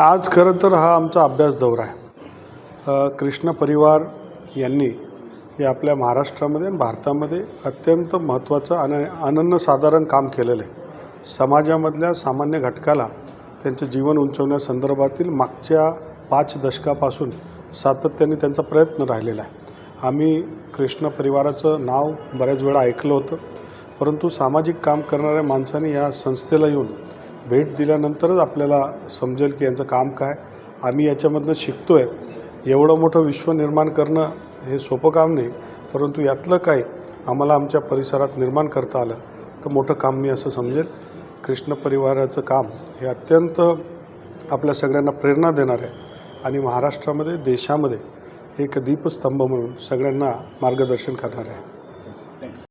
आज खरं तर हा आमचा अभ्यास दौरा आहे. कृष्ण परिवार यांनी हे आपल्या महाराष्ट्रामध्ये आणि भारतामध्ये अत्यंत महत्त्वाचं आणि अनन्यसाधारण काम केलेलं आहे. समाजामधल्या सामान्य घटकाला त्यांचं जीवन उंचवण्यासंदर्भातील मागच्या पाच दशकापासून सातत्याने त्यांचा प्रयत्न राहिलेला आहे. आम्ही कृष्ण परिवाराचं नाव बऱ्याच वेळा ऐकलं होतं परंतु सामाजिक काम करणाऱ्या माणसाने या संस्थेला येऊन भेट दिल्यानंतरच आपल्याला समजेल की यांचं काम काय. आम्ही याच्यामधनं शिकतो आहे एवढं मोठं विश्व निर्माण करणं हे सोपं काम नाही परंतु यातलं काय आम्हाला आमच्या परिसरात निर्माण करता आलं तर मोठं काम मी असं समजेल. कृष्ण परिवाराचं काम हे अत्यंत आपल्या सगळ्यांना प्रेरणा देणार आहे. आणि महाराष्ट्रामध्ये देशामध्ये एक दीपस्तंभ म्हणून सगळ्यांना मार्गदर्शन करणार आहे.